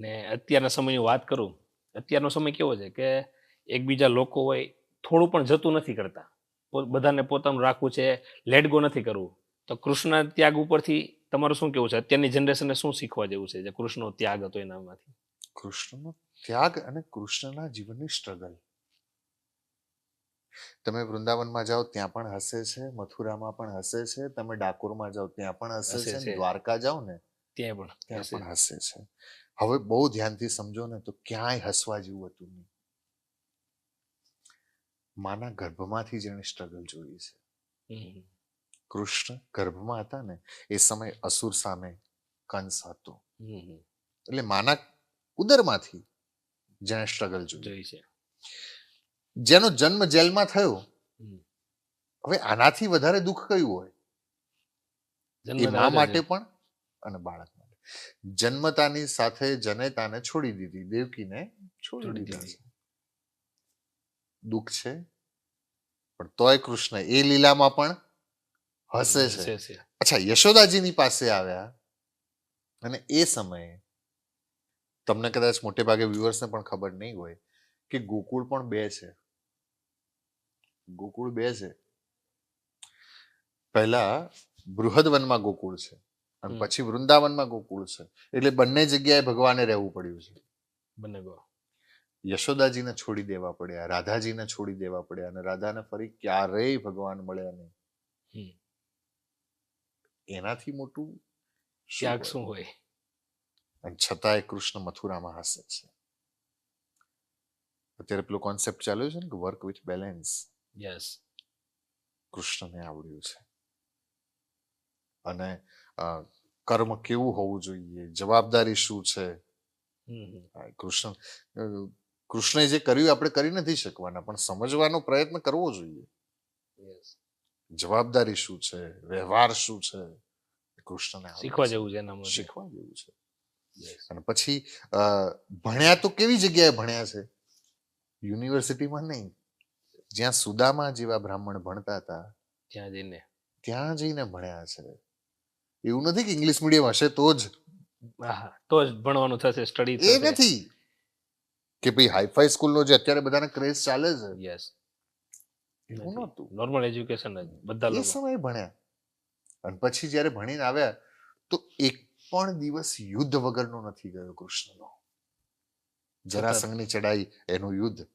અને અત્યારના સમયની વાત કરું અત્યારનો સમય કેવો છે કે એકબીજા લોકો હોય થોડું પણ જતું નથી કરતા. બધાને પોતાનું રાખવું છે લેટ ગો નથી કરવું. તો કૃષ્ણ ત્યાગ ઉપરથી તમારું શું કેવું છે? અત્યારની જનરેશનને શું શીખવા જેવું છે જે કૃષ્ણનો ત્યાગ હતો એનામાંથી કૃષ્ણનો ત્યાગ અને કૃષ્ણના જીવનની સ્ટ્રગલ તમે વૃંદાવનમાં જાઓ ત્યાં પણ હસે છે મથુરામાં પણ હસે છે તમે ડાકોરમાં જાઓ ત્યાં પણ હસે છે. દ્વારકા જાઓ ને ત્યાં પણ ત્યાં પણ હસે છે. હવે બહુ ધ્યાનથી સમજો ને તો ક્યાંય હસવા જેવું હતું નહીં. માના ગર્ભમાંથી જેણે સ્ટ્રગલ જોઈ છે. કૃષ્ણ ગર્ભમાં હતા ને એ સમય અસુર સામે કંસ હતો. એટલે માના ઉદરમાંથી જેણે સ્ટ્રગલ જોઈ. છે. જેનો જન્મ જેલમાં થયો. હવે આનાથી વધારે દુઃખ કયું હોય? એ મા માટે પણ અને બાળક માટે જન્મતાની સાથે જનેતાને છોડી દીધી. દેવકીને છોડી દીધી. દુઃખ છે પણ તોય કૃષ્ણ એ લીલામાં પણ હસે છે. અચ્છા યશોદાજીની પાસે આવ્યા અને એ સમયે તમને કદાચ મોટે ભાગે વ્યુઅર્સને પણ ખબર નહીં હોય કે ગોકુળ પણ બે છે. ગોકુળ બે છે. પહેલા બૃહદ વનમાં ગોકુળ છે. અને પછી વૃંદાવનમાં ગોકુળ છે. એટલે બંને જગ્યાએ ભગવાને રહેવું પડ્યું છે. બંને યશોદાજીને છોડી દેવા પડ્યા રાધાજીને છોડી દેવા પડ્યા અને રાધાને ફરી ક્યારેય ભગવાન મળ્યા નહીં. એનાથી મોટું ત્યાગ શું હોય? અને છતાંય કૃષ્ણ મથુરામાં હસે છે. અત્યારે પેલો કોન્સેપ્ટ ચાલ્યો છે ને કે વર્ક વિથ બેલેન્સ યસ કૃષ્ણને આવડ્યું છે. અને કર્મ કેવું હોવું જોઈએ? જવાબદારી શું છે? કૃષ્ણ કૃષ્ણએ જે કર્યું આપણે કરી નથી શકવાના પણ સમજવાનો પ્રયત્ન કરવો જોઈએ. જવાબદારી શું છે? વ્યવહાર શું છે? કૃષ્ણને શીખવા જેવું છે શીખવા જેવું છે. અને પછી ભણ્યા તો કેવી જગ્યાએ ભણ્યા છે? યુનિવર્સિટીમાં નહીં. જ્યાં સુદામા જેવા બ્રાહ્મણ ભણતા હતા ત્યાં જઈને. ત્યાં જઈને ભણ્યા છે. એવું નથી કે ઇંગ્લિશ મીડિયમ હશે તો જ. તો જ ભણવાનું થશે સ્ટડી એ નથી. કે ભાઈ હાઈફાઈ સ્કૂલનો જે અત્યારે બધાને ક્રેઝ ચાલે છે. યસ એવું નહોતું. નોર્મલ એજ્યુકેશન જ બધા એ સમયે ભણ્યા. અને પછી જ્યારે ભણીને આવ્યા તો એક પણ દિવસ યુદ્ધ વગરનો નથી ગયો કૃષ્ણનો. જરાસંઘની ચડાઈ એનું યુદ્ધ.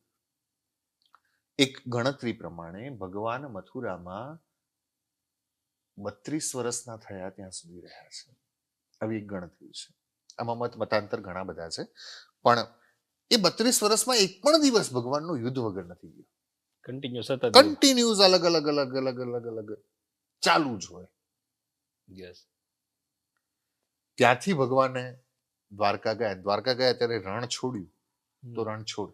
એક ગણતરી પ્રમાણે ભગવાન મથુરામાં બત્રીસ વર્ષના થયા ત્યાં સુધી રહ્યા છે. આવી એક ગણતરી છે. આમાં મત મતાંતર ઘણા બધા છે. પણ એ બત્રીસ વર્ષમાં એક પણ દિવસ ભગવાનનું યુદ્ધ વગર નથી ગયું. કન્ટિન્યુ સતત કન્ટિન્યુઅસ અલગ અલગ અલગ અલગ અલગ અલગ ચાલુ જ હોય. યસ ત્યાંથી ભગવાને દ્વારકા ગયા. દ્વારકા ગયા ત્યારે રણ છોડ્યું. તો રણ છોડ.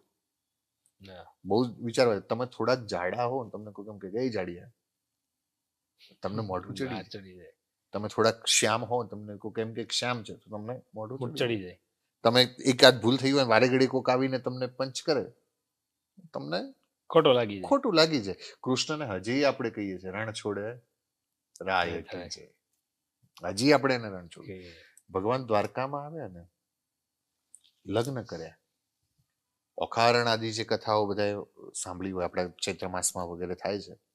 બહુ વિચારવા તમે થોડાક જાડા હો તમને કોઈ કેમ કે ગઈ જાડિયા. તમને મોઢું ચડી જાય. ચડી જાય. તમે થોડાક શ્યામ હો તમને કોઈ કેમ કે શ્યામ છે તો તમને મોઢું ચડી જાય. તમે એકાદ ભૂલ થઈ હોય વારે ઘડી કોક આવીને તમને પંચ કરે તમને ખોટો લાગી જાય. ખોટું લાગી જાય. કૃષ્ણને હજી આપણે કહીએ છીએ રણ છોડે રાય થાય. છે. હજી આપણે એને રણ છોડે ભગવાન દ્વારકામાં આવ્યા ને લગ્ન કર્યા. ઓખારણ આદિ જે કથાઓ બધા સાંભળી હોય આપણા ચૈત્ર માસમાં વગેરે થાય છે.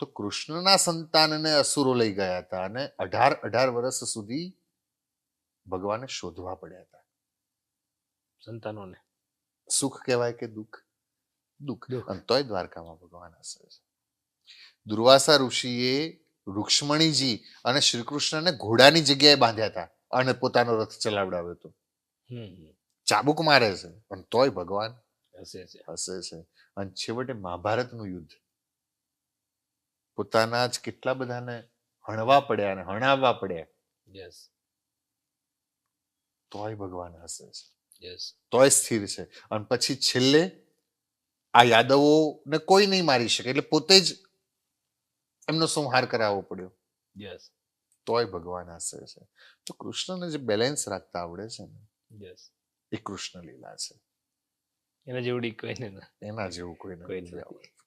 તો કૃષ્ણના સંતાનને અસુરો લઈ ગયા હતા અને અઢાર અઢાર વર્ષ સુધી ભગવાને શોધવા પડ્યા હતા. સંતાનોને? સુખ કહેવાય કે દુઃખ? દુઃખ. અને તોય દ્વારકામાં ભગવાન હસે છે દુર્વાસા ઋષિએ રૂક્ષ્મણીજી અને શ્રી કૃષ્ણને ઘોડાની જગ્યાએ બાંધ્યા હતા અને પોતાનો રથ ચલાવડાવ્યો હતો. ચાબુક મારે છે પણ તોય ભગવાન હસે છે હસે છે. અને છેવટે મહાભારતનું યુદ્ધ. પોતાના જ કેટલા બધાને હણવા પડ્યા અને હણાવવા પડ્યા? યસ તોય ભગવાન હસે છે. યસ તોય સ્થિર છે. અને પછી છેલ્લે આ યાદવોને કોઈ નહીં મારી શકે. એટલે પોતે જ એમનો સંહાર કરાવવો પડ્યો. યસ તોય ભગવાન હસે છે. તો કૃષ્ણને જે બેલેન્સ રાખતા આવડે છે ને યસ એ કૃષ્ણ લીલા છે. એના જેવડી કોઈને ના. એના જેવું કોઈ નથી. આવડતું.